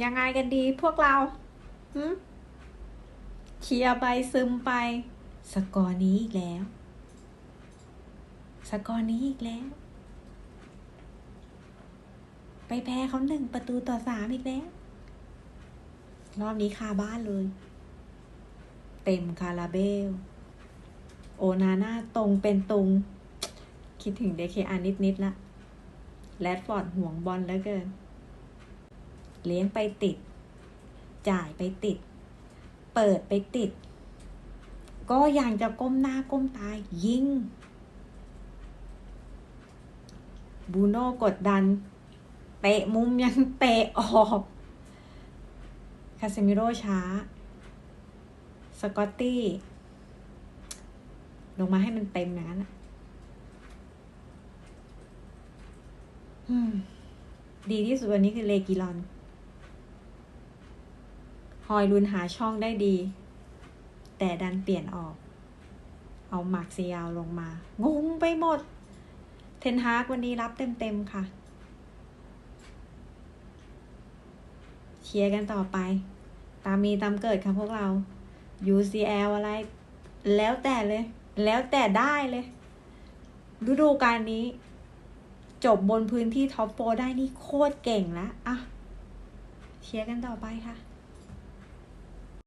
ยังไงกันดีพวกเราหึเชียร์ไปซึมไป สกอร์นี้อีกแล้ว สกอร์นี้อีกแล้ว ไปแพ้เขาหนึ่งประตูต่อสามอีกแล้ว รอบนี้คาบ้านเลย เต็มคาราเบล โอนาน่าตรงเป็นตุงคิดถึงเดเคอานิดนิดละแรดฟอร์ดห่วงบอลแล้วเกิน เลี้ยงไปติด จ่ายไปติด เปิดไปติด ก็ยังจะก้มหน้าก้มตายยิงบูโน่กดดัน เตะมุมยังเตะออกคาเซมิโร่ช้า สกอตตี้ ลงมาให้มันเต็มอย่างนั้นดีที่สุดวันนี้คือเลกิลอน อยลุนหาช่องได้ดี แต่ดันเปลี่ยนออก เอาหมักซียาวลงมา งงไปหมด เทนฮากวันนี้รับเต็มๆค่ะ เชียร์กันต่อไป ตามมีตามเกิดค่ะพวกเรา UCL อะไร แล้วแต่เลย แล้วแต่ได้เลยฤดูกาลนี้ จบบนพื้นที่ท็อปโฟร์ได้นี่โคตรเก่งแล้วอะเชียร์กันต่อไปค่ะ